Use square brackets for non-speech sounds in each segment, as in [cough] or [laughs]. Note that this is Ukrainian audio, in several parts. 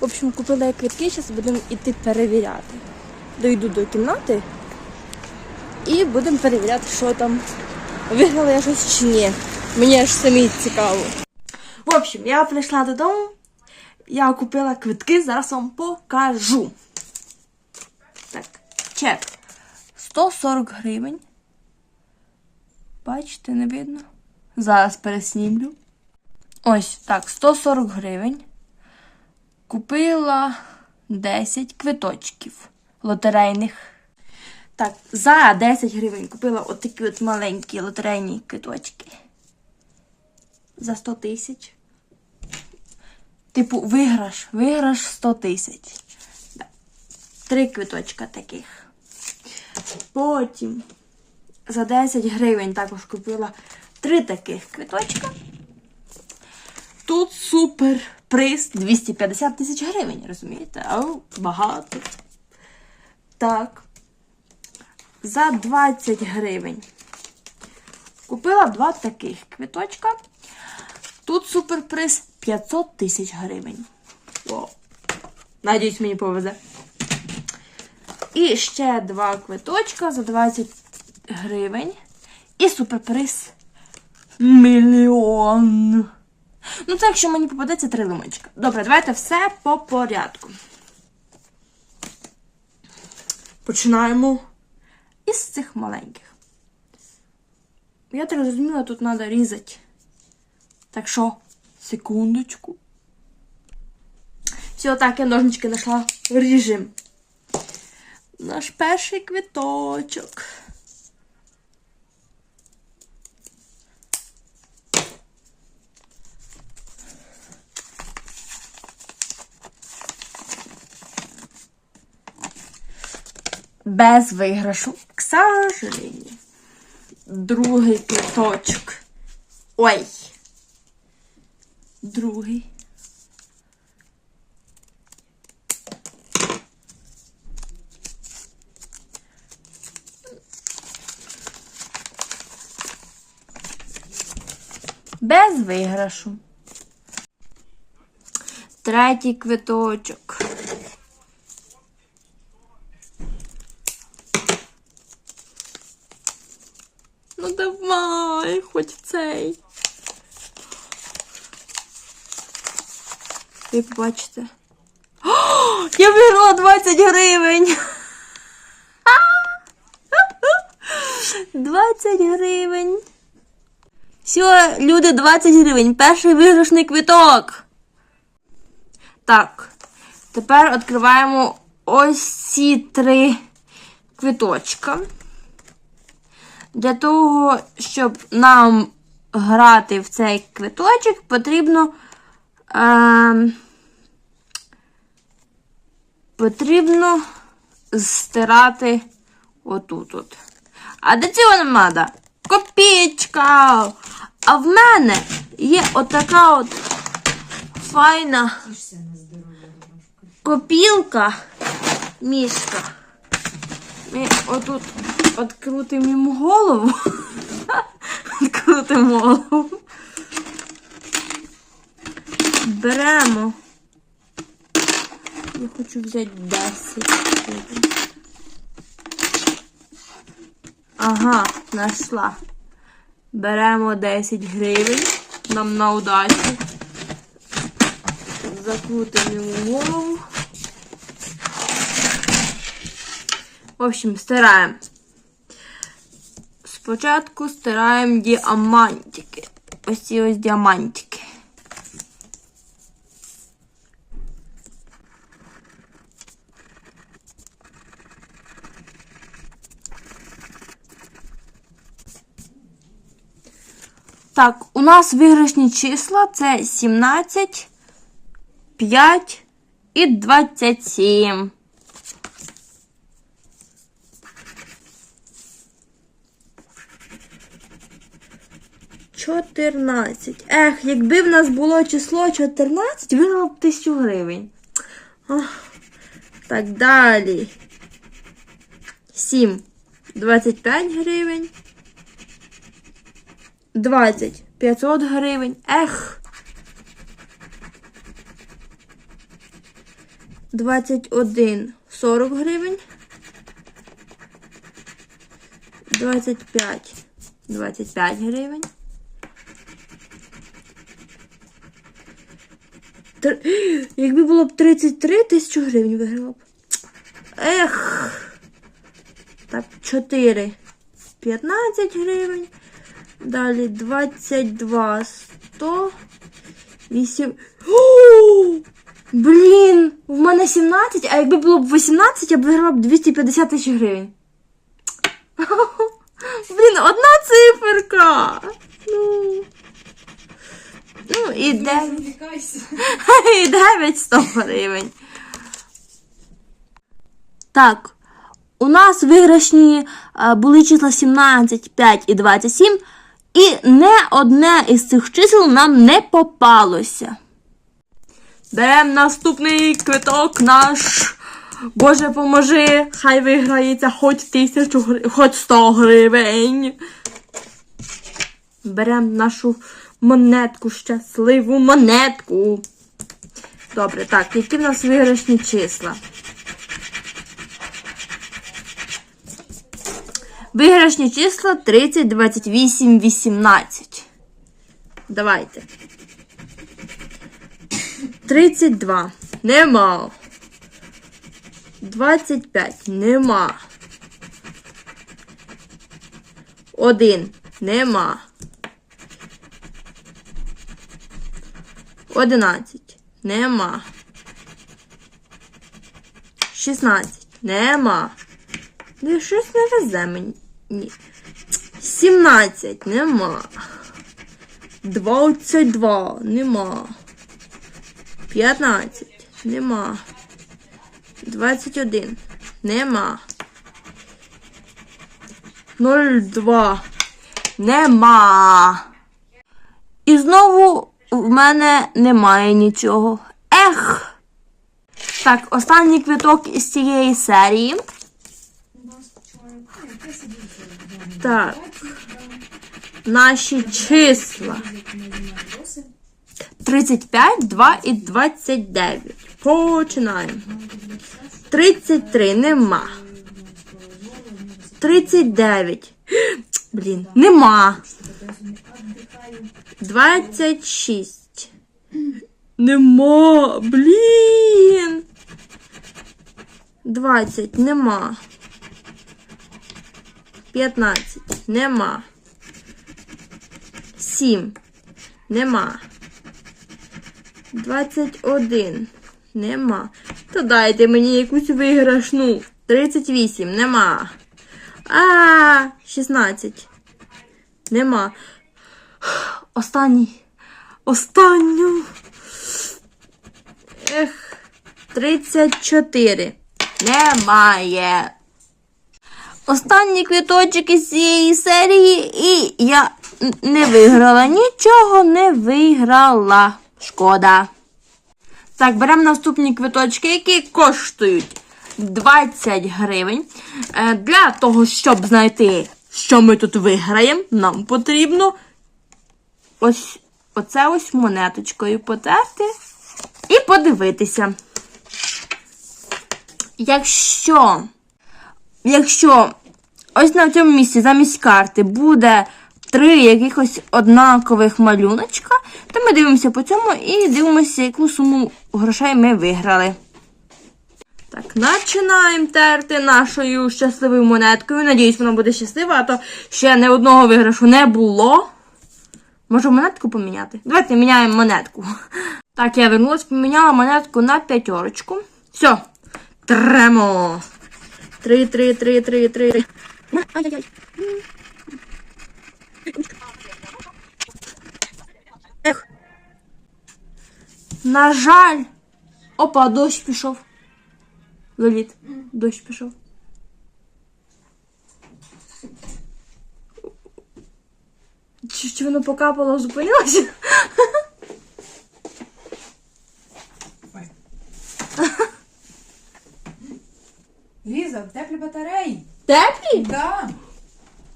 В общем, купила я квитки, зараз будемо йти перевіряти. Дойду до кімнати і будемо перевіряти, що там. Виграла я щось чи ні. Мені аж самі цікаво. В общем, я прийшла додому, я купила квитки, зараз вам покажу. Так, чек. 140 гривень. Бачите, не видно? Зараз переснімлю. Ось так, 140 гривень. Купила 10 квиточків лотерейних. Так, за 10 гривень купила отакі от маленькі лотерейні квиточки. За 100 тисяч. Типу, виграш, виграш 100 тисяч. Три квиточка таких. Потім за 10 гривень також купила три таких квиточка. Тут супер приз 250 тисяч гривень, розумієте? Ау, багато. Так. За 20 гривень. Купила два таких квиточка. Тут суперприз 500 тисяч гривень. О, надіюсь, мені повезе. І ще два квиточка за 20 гривень. І суперприз мільйон. Ну, це якщо мені попадеться три лимончика. Добре, давайте все по порядку. Починаємо із цих маленьких. Я так зрозуміла, тут треба різати. Так що, секундочку. Все, так, я ножнички знайшла. Ріжем. Наш перший квіточок. Без виграшу, к сожалению. Другий квіточок. Ой. Другий. Без виграшу. Третій квиточок. Ну давай, хоч цей. Ви побачите. О, я виграла 20 гривень. 20 гривень. Все, люди, 20 гривень. Перший виграшний квиток. Так. Тепер відкриваємо ось ці три квиточка. Для того, щоб нам грати в цей квиточок, потрібно. Е, потрібно стирати отут. от. А до цього не треба. Копійка! А в мене є отака от файна копілка мішка. Ми отут відкрутимо йому голову. Відкрутимо голову. Беремо. Я хочу взяти 10. Ага, знайшла. Беремо 10 гривень. Нам на удачу. Закрутимо йому голову. В общем, стираємо. Спочатку стираємо діамантики. Ось ці ось діамантики. Так, у нас виграшні числа це 17, 5 і 27. Чотирнадцять. Ех, якби в нас було число 14, виграло б тисячу гривень. Ох. Так, далі. 7. 25 гривень. 20. 500 гривень. Ех. 21 40 гривень. 25 25 гривень. Якби було б 33 тисячу гривень виграла б. Ех. Так, 4 15 гривень. Далі 22 100. 8. О! Блін, в мене 17, а якби було б 18, я б виграла б 250 тисяч гривень. [laughs] Блін, одна циферка. Ну, ну і 9. І 9 100 [laughs] гривень. Так, у нас виграшні е, були числа 17, 5 і 27, і не одне із цих чисел нам не попалося. Беремо наступний квиток наш. Боже, поможи, хай виграється хоч тисячу гривень, хоч 100 гривень. Беремо нашу монетку, щасливу монетку. Добре, так, які в нас виграшні числа? Виграшні числа 30, 28, 18. Давайте. 32. Нема. 25. Нема. 1. Нема. 11. Нема. 16. Нема. Ну, щось не везе мені. 17. Нема. 22. Нема. 15. Нема. 21. Нема. 02. Нема. І знову в мене немає нічого. Ех! Так, останній квиток із цієї серії. Так. Наші числа. 35, 2 і 29. Починаємо. 33 нема. 39. [gasps] Блін, нема. 26. Нема. Блін. 20. Нема. 15. Нема. 7. Нема. 21. Нема. То дайте мені якусь виграшну. 38. Нема. А, 16. Нема. Останній. Останню. Ех. 34. Немає. Останній квіточок із цієї серії, і я не виграла. Нічого не виграла. Шкода. Так, беремо наступні квиточки, які коштують 20 гривень. Е, Для того, щоб знайти, що ми тут виграємо, нам потрібно ось оце ось монеточкою потерти і подивитися. Якщо якщо ось на цьому місці замість карти буде три якихось однакових малюночка, то ми дивимося по цьому і дивимося, яку суму грошей ми виграли. Так, починаємо терти нашою щасливою монеткою. Надіюсь, вона буде щаслива, а то ще не одного виграшу не було. Можу монетку поміняти? Давайте міняємо монетку. Так, я вернулась, поміняла монетку на п'ятерочку. Все, тремо. Три, три, три, три, три. Ай-яй-яй. На жаль. Опа, дощ пішов. Лоліт, дощ пішов. Чи, чи воно покапало, зупинилося? Ліза, теплі батареї. Теплі? Да.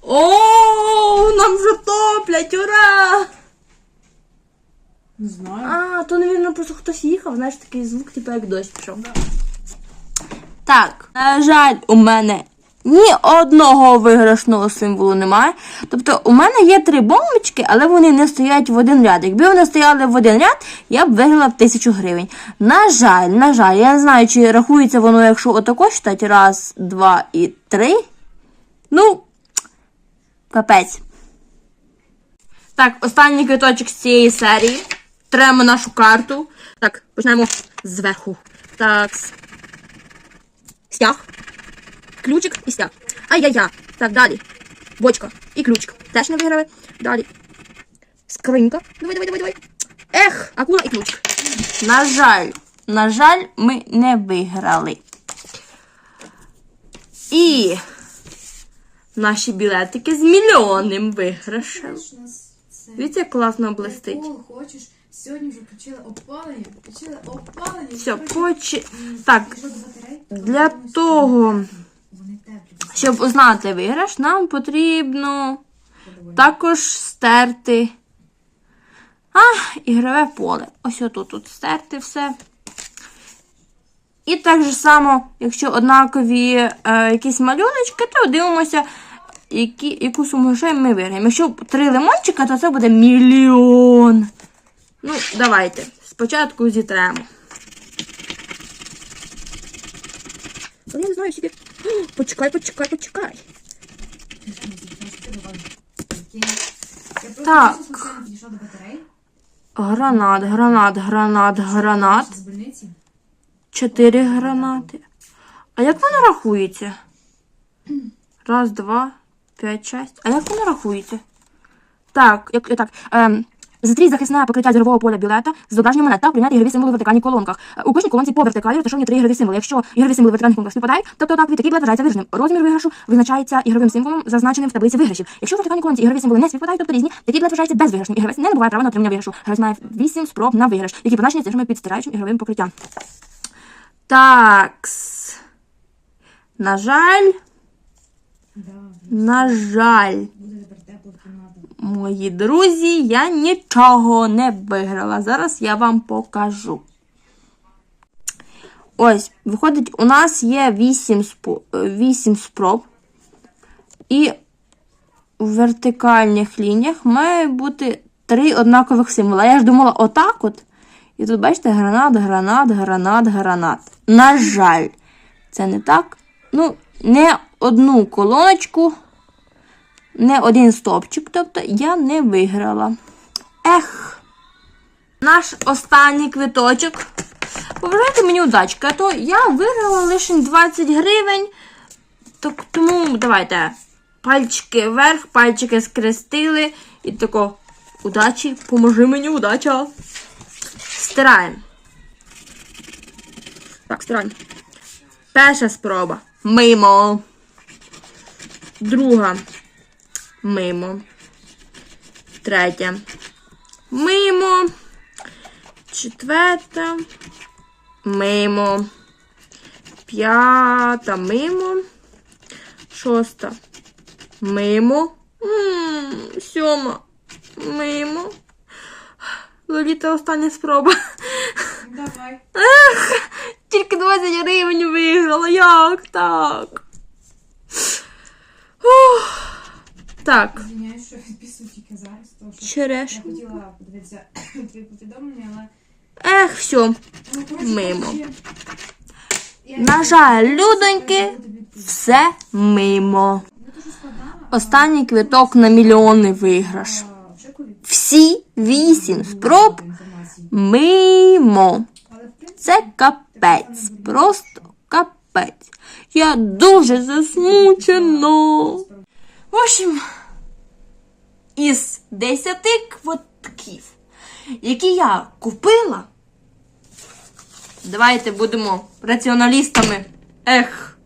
О, нам вже топлять, ура! Не знаю. А, то, навірно, просто хтось їхав, знаєш, такий звук, типу, як дощ пішов. Так, на жаль, у мене ні одного виграшного символу немає. Тобто, у мене є три бомбочки, але вони не стоять в один ряд. Якби вони стояли в один ряд, я б виграла тисячу гривень. На жаль, на жаль, я не знаю, чи рахується воно, якщо отако читати. Раз, два і три. Ну, капець. Так, останній квиточок з цієї серії. Тремо нашу карту. Так, почнемо зверху. Так. Стяг. Ключик і стяг. Ай-яй-я. Так, далі. Бочка і ключик. Теж не виграли. Далі. Скринька. Давай, давай, давай, давай. Ех, акула і ключик. На жаль, на жаль, ми не виграли. І наші білетики з мільйонним виграшем. Дивіться, як класно блистить. Сьогодні вже включили опалення. Включили опалення. Все, Коротше, Так, для того, щоб узнати виграш, нам потрібно також стерти. А, ігрове поле. Ось отут тут стерти все. І так же само, якщо однакові е, якісь малюночки, то дивимося, які, яку суму грошей ми виграємо. Якщо три лимончика, то це буде мільйон. Ну, давайте. Спочатку зітремо. Але я не знаю собі. Почекай, почекай, почекай. Так. Гранат, гранат, гранат, гранат. Чотири гранати. А як воно рахується? Раз, два, п'ять, шесть. А як воно рахується? Так, як так. Ем, Зустріть захисне покриття зірового поля білета з зображенням монет та прийняти ігрові символи в вертикальних колонках. У кожній колонці по вертикалі розташовані три ігрові символи. Якщо ігрові символи в вертикальних колонках співпадають, тобто однакові, такий білет вважається виграшним. Розмір виграшу визначається ігровим символом, зазначеним в таблиці виграшів. Якщо в вертикальній колонці ігрові символи не співпадають, тобто різні, такий білет вважається безвиграшним. Ігровець не набуває права на отримання виграшу. Гравець має 8 спроб на виграш, які позначені цифрами під стираючим ігровим покриттям. Такс. На жаль, на жаль. Мої друзі, я нічого не виграла. Зараз я вам покажу. Ось, виходить, у нас є 8, спо- е, 8 спроб. І в вертикальних лініях має бути три однакових символа. Я ж думала, отак от. І тут, бачите, гранат, гранат, гранат, гранат. На жаль, це не так. Ну, не одну колоночку не один стопчик, тобто я не виграла. Ех. Наш останній квиточок. Побажайте мені удачки, а то я виграла лише 20 гривень. Тому давайте пальчики вверх, пальчики скрестили. І тако, удачі, поможи мені, удача. Стираємо. Так, стираємо. Перша спроба. Мимо. Друга. Мимо. Третя. Мимо. Четверта. Мимо. П'ята. Мимо. Шоста. Мимо. М, Сьома. Мимо. Лоліта остання спроба. Давай. Тільки 20 гривень виграла. Як так? Ух. Так. Звиняюсь, що відписую тільки зараз, тому що я хотіла подивитися твої [coughs] повідомлення, але Ех, все. Ну, коротше, Мимо. коротше, я- На жаль, людоньки, все мимо. Ну, дуже. Останній квиток на мільйонний виграш. А, вже коли Всі вісім спроб інформації. мимо. Але, в принципі, Це капець. Просто капець. Я дуже засмучена. В общем, із 10 квитків, які я купила, давайте будемо раціоналістами. Ех.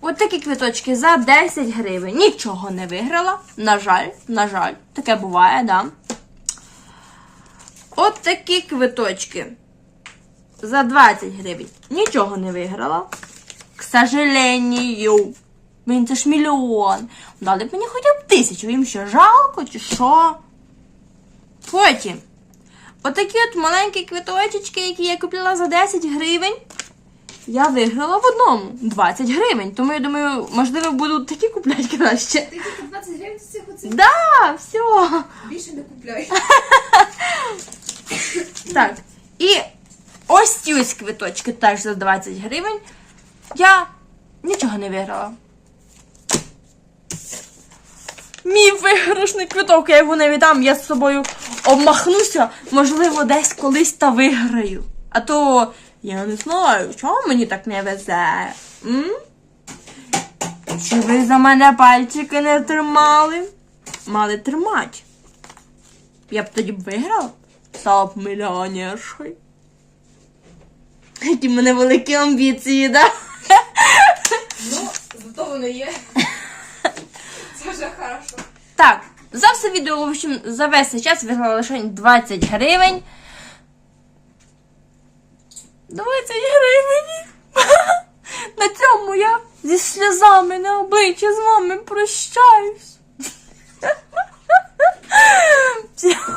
От такі квиточки за 10 гривень. Нічого не виграла. На жаль, на жаль, таке буває, да. От такі квиточки. За 20 гривень. Нічого не виграла. К сожалению. Блін, це ж мільйон. Дали б мені хоча б тисячу. Їм що жалко чи що? Потім. Отакі от маленькі квиточечки, які я купила за 10 гривень. Я виграла в одному 20 гривень. Тому я думаю, можливо, буду такі купляти краще. Ти тільки 20 гривень з цих оцих Да, все. більше не купляй. Так. І ось ці ось квиточки теж за 20 гривень. Я нічого не виграла. Мій виграшний квиток, я його не віддам, я з собою обмахнуся, можливо, десь колись та виграю. А то я не знаю, чому мені так не везе. М? Чи ви за мене пальчики не тримали? Мали тримати. Я б тоді б виграла. Став мільйонершою. Які в мене великі амбіції, да? вони є. [laughs] Це вже хорошо. Так, за все відео, в общем, за весь цей час виграла лише 20 гривень. 20 гривень. [laughs] На цьому я зі сльозами на обличчя з вами прощаюсь. [laughs]